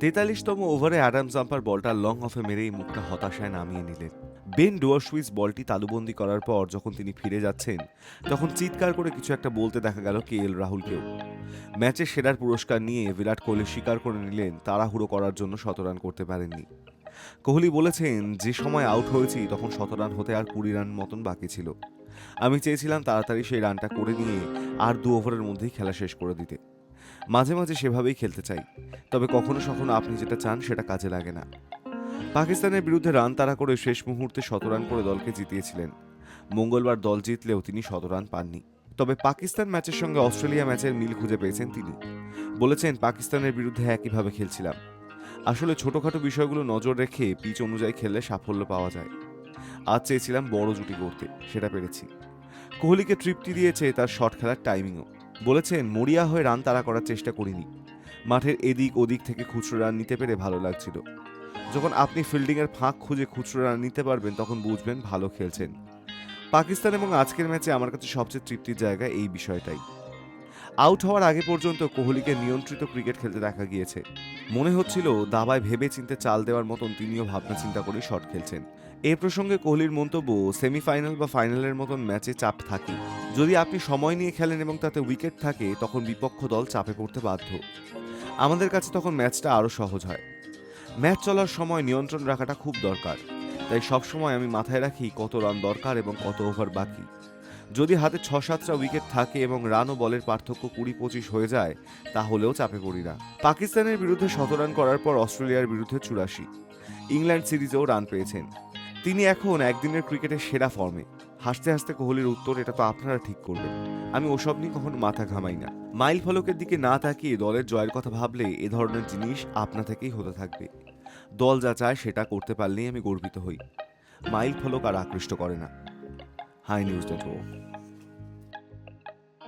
তেতাল্লিশতম ওভারে অ্যাডাম জাম্পার বলটা লং অফে মেরেই মুখটা হতাশায় নামিয়ে নিলেন। বেন ডুয়ারসুইস বলটি তালুবন্দি করার পর যখন তিনি ফিরে যাচ্ছেন, তখন চিৎকার করে কিছু একটা বলতে দেখা গেল কে এল রাহুলকেও। ম্যাচে সেরার পুরস্কার নিয়ে বিরাট কোহলি স্বীকার করে নিলেন, তাড়াহুড়ো করার জন্য শতরান করতে পারেননি। কোহলি বলেছেন, যে সময় আউট হয়েছি, তখন শতরান হতে আর কুড়ি রান মতন বাকি ছিল। আমি চেয়েছিলাম তাড়াতাড়ি সেই রানটা করে নিয়ে আর দু ওভারের মধ্যেই খেলা শেষ করে দিতে। মাঝে মাঝে সেভাবেই খেলতে চাই। তবে কখনো কখনো আপনি যেটা চান, সেটা কাজে লাগে না। পাকিস্তানের বিরুদ্ধে রান তাড়া করে শেষ মুহূর্তে শতরান করে দলকে জিতিয়েছিলেন। মঙ্গলবার দল জিতলেও তিনি শতরান পাননি। তবে পাকিস্তান ম্যাচের সঙ্গে অস্ট্রেলিয়া ম্যাচের মিল খুঁজে পেয়েছেন তিনি। বলেছেন, পাকিস্তানের বিরুদ্ধে একইভাবে খেলছিলাম। আসলে ছোটোখাটো বিষয়গুলো নজর রেখে পিচ অনুযায়ী খেললে সাফল্য পাওয়া যায়। আজ চেয়েছিলাম বড় জুটি করতে সেটা পেরেছি। কোহলিকে তৃপ্তি দিয়েছে তার শট খেলার টাইমিংও। বলেছেন, মরিয়া হয়ে রান তাড়া করার চেষ্টা করিনি। মাঠের এদিক ওদিক থেকে খুচরো রান নিতে পেরে ভালো লাগছিল। যখন আপনি ফিল্ডিংয়ের ফাঁক খুঁজে খুচরো রান নিতে পারবেন, তখন বুঝবেন ভালো খেলছেন। পাকিস্তান এবং আজকের ম্যাচে আমার কাছে সবচেয়ে তৃপ্তির জায়গা এই বিষয়টাই। আউট হওয়ার আগে পর্যন্ত কোহলিকে নিয়ন্ত্রিত ক্রিকেট খেলতে দেখা গিয়েছে। মনে হচ্ছিল দাবায় ভেবে চিনতে চাল দেওয়ার মতন তিনিও ভাবনা চিন্তা করে শট খেলছেন। এ প্রসঙ্গে কোহলির মন্তব্য, সেমিফাইনাল বা ফাইনালের মতন ম্যাচে চাপ থাকে। যদি আপনি সময় নিয়ে খেলেন এবং তাতে উইকেট থাকে, তখন বিপক্ষ দল চাপে পড়তে বাধ্য। আমাদের কাছে তখন ম্যাচটা আরও সহজ হয়। ম্যাচ চলার সময় নিয়ন্ত্রণ রাখাটা খুব দরকার। তাই সবসময় আমি মাথায় রাখি কত রান দরকার এবং কত ওভার বাকি। যদি হাতে ছ সাতটা উইকেট থাকে এবং রান ও বলের পার্থক্য কুড়ি পঁচিশ হয়ে যায়, তাহলেও চাপে পড়ি না। পাকিস্তানের বিরুদ্ধে শত রান করার পর অস্ট্রেলিয়ার বিরুদ্ধে চুরাশি। ইংল্যান্ড সিরিজেও রান পেয়েছেন। তিনি এখন একদিনের ক্রিকেটের সেরা ফর্মে হাসতে হাসতে কোহলির উত্তর, এটা তো আপনারা ঠিক করবেন। আমি ওসব নিয়ে কখনো মাথা ঘামাই না। মাইল ফলকের দিকে না তাকিয়ে দলের জয়ের কথা ভাবলে এ ধরনের জিনিস আপনা থেকেই হতে থাকবে। দল যা চায় সেটা করতে পারলেই আমি গর্বিত হই। মাইল ফলক আর আকৃষ্ট করে না। Hi news network.